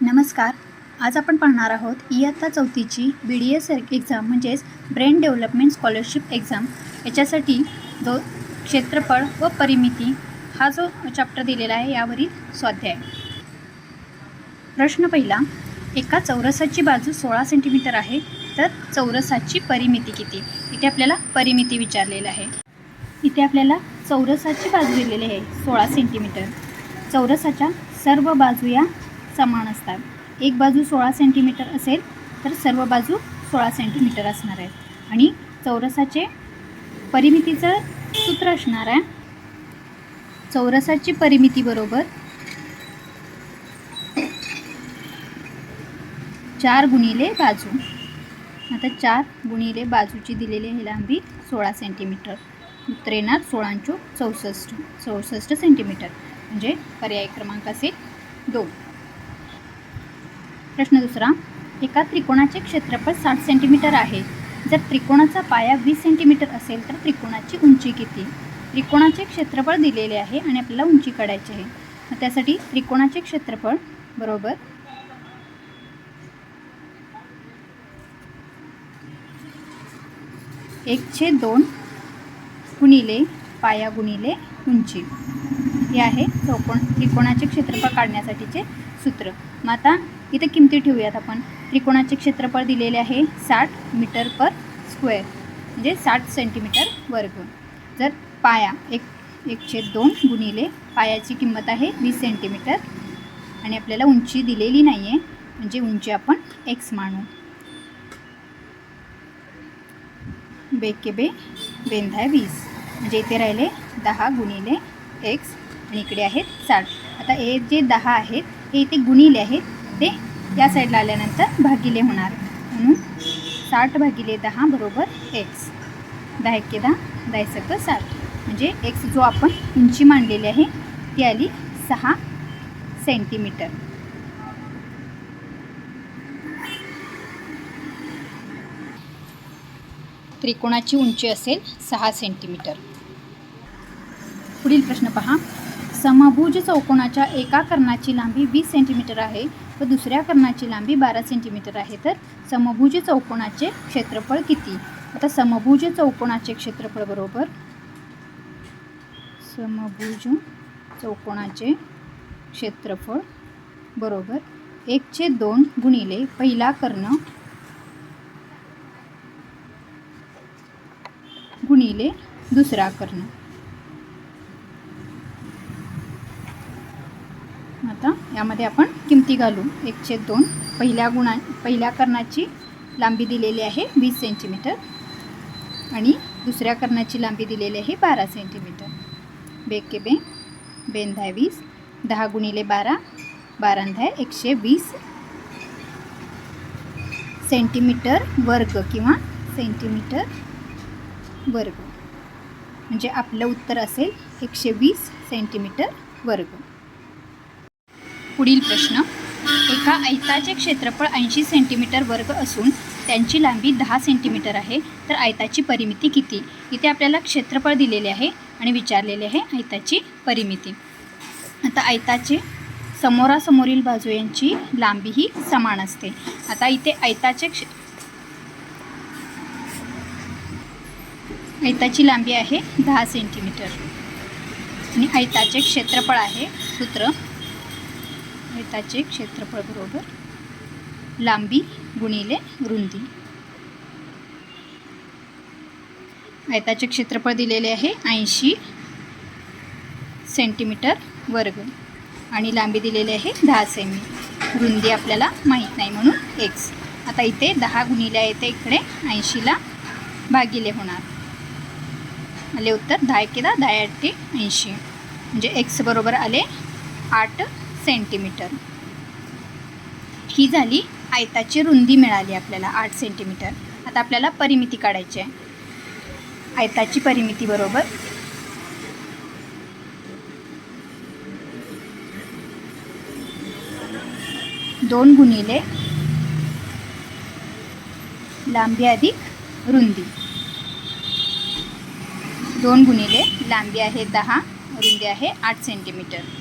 नमस्कार. आज आपण पाहणार आहोत इयत्ता चौथीची बी डी एस एक्झाम म्हणजेच ब्रेन डेव्हलपमेंट स्कॉलरशिप एक्झाम याच्यासाठी जो क्षेत्रफळ व परिमिती हा जो चॅप्टर दिलेला आहे यावरील स्वाध्याय. प्रश्न पहिला एका चौरसाची बाजू सोळा सेंटीमीटर आहे तर चौरसाची परिमिती किती? इथे आपल्याला परिमिती विचारलेलं आहे. इथे आपल्याला चौरसाची बाजू दिलेली आहे सोळा सेंटीमीटर चौरसाच्या सर्व बाजू या समान असतात. एक बाजू सोळा सेंटीमीटर असेल तर सर्व बाजू सोळा सेंटीमीटर असणार आहेत आणि चौरसाचे परिमितीचं सूत्र असणार आहे. चौरसाची परिमिती बरोबर चार गुणिले बाजू. आता चार गुणिले बाजूची दिलेली आहे लांबी सोळा सेंटीमीटर उत्तर येणार सोळांचो चौसष्ट चौसष्ट सेंटीमीटर म्हणजे पर्याय क्रमांक असेल दोन. प्रश्न दुसरा एका त्रिकोणाचे क्षेत्रफळ साठ सेंटीमीटर आहे. जर त्रिकोणाचा पाया वीस सेंटीमीटर असेल तर त्रिकोणाची उंची किती? त्रिकोणाचे क्षेत्रफळ दिलेले आहे आणि आपल्याला उंची काढायची आहे. मग त्यासाठी त्रिकोणाचे क्षेत्रफळ बरोबर एकशे दोन गुणिले पाया गुणिले उंची. हे आहे चौकोण त्रिकोणाचे क्षेत्रफळ काढण्यासाठीचे सूत्र. मग आता इथे किमती ठेवूयात आपण. त्रिकोणाचे क्षेत्रफळ दिलेले आहे साठ मीटर पर स्क्वेअर म्हणजे साठ सेंटीमीटर वर्ग. जर पाया एक एकशे दोन गुणिले पायाची किंमत आहे वीस सेंटीमीटर आणि आपल्याला उंची दिलेली नाही आहे म्हणजे उंची आपण एक्स मानू. बेके बे बेंधा वीस. म्हणजे इथे राहिले दहा गुणिले एक्स आणि इकडे आहेत साठ. आता हे जे दहा आहेत हे इथे गुणिले आहेत ते या साईडला आल्यानंतर भागिले होणार. म्हणून साठ भागिले दहा बरोबर एक्स दहा एक्के दहा दहा सक साठ. म्हणजे एक्स जो आपण उंची मांडलेली आहे ती आली सहा सेंटीमीटर त्रिकोणाची उंची असेल सहा सेंटीमीटर पुढील प्रश्न पहा. समभुज चौकोनाच्या एका कर्णाची लांबी वीस सेंटीमीटर आहे. व दुसऱ्या कर्णाची लांबी बारा सेंटीमीटर आहे. तर समभुज चौकोनाचे क्षेत्रफळ किती? आता समभुज चौकोनाचे क्षेत्रफळ बरोबर समभुज चौकोनाचे क्षेत्रफळ बरोबर एकचे दोन गुणिले पहिला कर्ण गुणिले दुसरा कर्ण. आता यामध्ये आपण किमती घालू. एकशे दोन. पहिल्या गुणा पहिल्या कर्णाची लांबी दिलेली आहे वीस सेंटीमीटर आणि दुसऱ्या कर्णाची लांबी दिलेली आहे बारा सेंटीमीटर. बेके बे बेंधाय वीस. दहा गुणिले बारा बारांधाय एकशे वीस सेंटीमीटर वर्ग किंवा सेंटीमीटर वर्ग. म्हणजे आपलं उत्तर असेल एकशे वीस सेंटीमीटर वर्ग. पुढील प्रश्न. एका आयताचे क्षेत्रफळ ऐंशी सेंटीमीटर वर्ग असून त्यांची लांबी दहा सेंटीमीटर आहे तर आयताची परिमिती किती? इथे आपल्याला क्षेत्रफळ दिलेले आहे आणि विचारलेले आहे आयताची परिमिती. आता आयताचे समोरासमोरील बाजू यांची लांबी ही समान असते. आता इथे आयताचे क्षे आयताची लांबी आहे दहा सेंटीमीटर आणि आयताचे क्षेत्रफळ आहे सूत्र आयताचे क्षेत्रफळ बरोबर लांबी गुणिले रुंदी. आयताचे क्षेत्रफळ दिलेले आहे ऐंशी सेंटीमीटर वर्ग आणि लांबी दिलेली आहे दहा सेमी. रुंदी आपल्याला माहीत नाही म्हणून एक्स आता इथे दहा गुणिले आहे ते इकडे ऐंशीला भागिले होणार. आले उत्तर दहा एके दहा आठ ते ऐंशी. म्हणजे एक्स बरोबर आले आठ सेंटीमीटर. ही झाली आयताची रुंदी मिळाली आपल्याला आठ सेंटीमीटर. आता आपल्याला परिमिती काढायची आहे. आयताची परिमिती बरोबर. दोन गुणिले लांबी अधिक रुंदी. दोन गुणिले लांबी आहे दहा रुंदी आहे आठ सेंटीमीटर.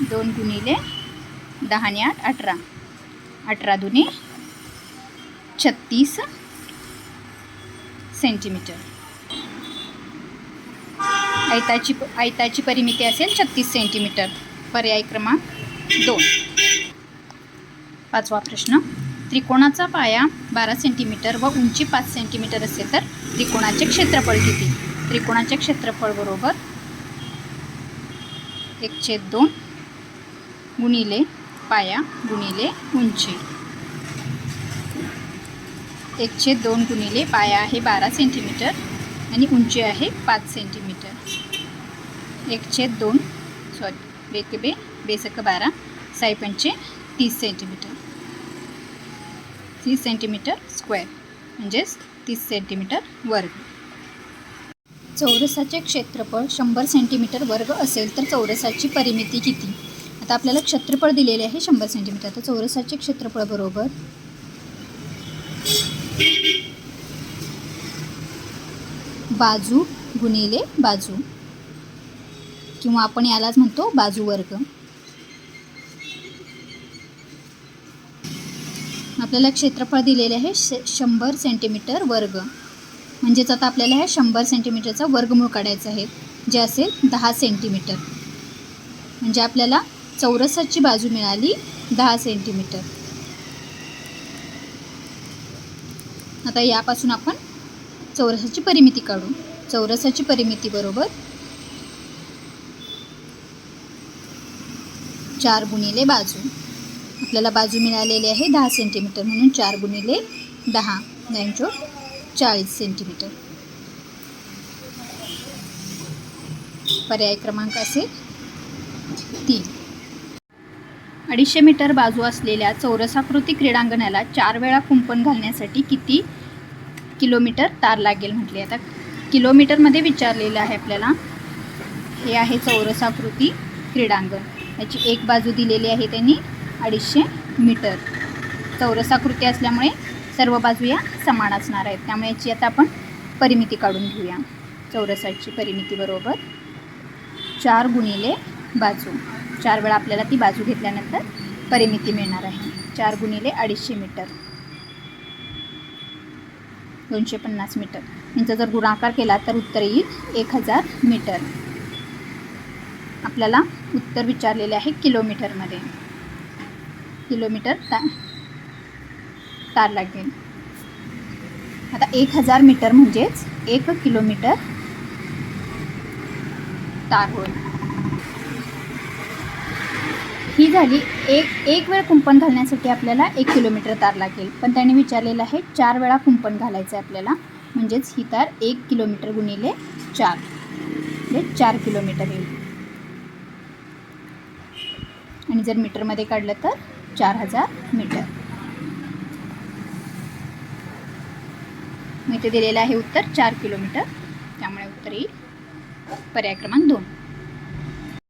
दोन गुणिले दहा आणि आठ अठरा. अठरा दुने छत्तीस सेंटीमीटर आयताची आयताची परिमिती असेल छत्तीस सेंटीमीटर पर्याय क्रमांक दोन. पाचवा प्रश्न. त्रिकोणाचा पाया बारा सेंटीमीटर व उंची पाच सेंटीमीटर असेल तर त्रिकोणाचे क्षेत्रफळ किती? त्रिकोणाचे क्षेत्रफळ बरोबर एक छेद दोन. गुणिले पाया गुणिले उंची. एकशे दोन गुणिले पाया आहे बारा सेंटीमीटर आणि उंची आहे पाच सेंटीमीटर. एकशे दोन सॉरी बेक बे बेसक बारा साईपंचे तीस सेंटीमीटर. तीस सेंटीमीटर स्क्वेअर म्हणजेच तीस सेंटीमीटर वर्ग. चौरसाचे क्षेत्रफळ शंभर सेंटीमीटर वर्ग असेल तर चौरसाची परिमिती किती? आता आपल्याला क्षेत्रफळ दिलेले आहे शंभर सेंटीमीटर तर चौरसाचे क्षेत्रफळ बरोबर. बाजू गुणिले बाजू. किंवा आपण यालाच म्हणतो बाजू वर्ग. आपल्याला क्षेत्रफळ दिलेले आहे श शंभर सेंटीमीटर वर्ग. म्हणजेच आता आपल्याला ह्या शंभर सेंटीमीटरचा वर्गमूळ काढायचा आहे. जे असेल दहा सेंटीमीटर म्हणजे आपल्याला चौरसाची बाजू मिळाली दहा सेंटीमीटर. आता यापासून आपण चौरसाची परिमिती काढू. चौरसाची परिमिती बरोबर चार गुणिले बाजू. आपल्याला बाजू मिळालेली आहे दहा सेंटीमीटर म्हणून चार गुणिले दहा. नाईनचो चाळीस सेंटीमीटर. पर्याय क्रमांक असेल तीन. अडीचशे मीटर बाजू असलेल्या चौरसाकृती क्रीडांगणाला चार वेळा कुंपण घालण्यासाठी किती किलोमीटर तार लागेल म्हटले? आता किलोमीटरमध्ये विचारलेलं आहे आपल्याला. हे आहे चौरसाकृती क्रीडांगण. याची एक बाजू दिलेली आहे त्यांनी अडीचशे मीटर. चौरसाकृती असल्यामुळे सर्व बाजू या समान असणार आहेत. त्यामुळे याची आता आपण परिमिती काढून घेऊया. चौरसाची परिमिती बरोबर चार गुणिले बाजू. चार वेळा आपल्याला ती बाजू घेतल्यानंतर परिमिती मिळणार आहे. चार गुणिले अडीचशे मीटर. दोनशे पन्नास मीटर. यांचा जर गुणाकार केला तर उत्तर येईल एक हजार मीटर. आपल्याला उत्तर विचारलेले आहे किलोमीटरमध्ये. किलोमीटर ता तार लागेल आता एक हजार मीटर म्हणजेच एक किलोमीटर तार होईल. ही झाली एक एक वेळ कुंपण घालण्यासाठी आपल्याला एक किलोमीटर तार लागेल. पण त्याने विचारलेलं आहे चार वेळा कुंपण घालायचं आहे आपल्याला. म्हणजेच ही तार एक किलोमीटर गुणिले चार. म्हणजे चार किलोमीटर येईल. आणि जर मीटरमध्ये काढलं तर चार हजार मीटर. मग इथे दिलेलं आहे उत्तर चार किलोमीटर. त्यामुळे उत्तर येईल. पर्याय क्रमांक दोन.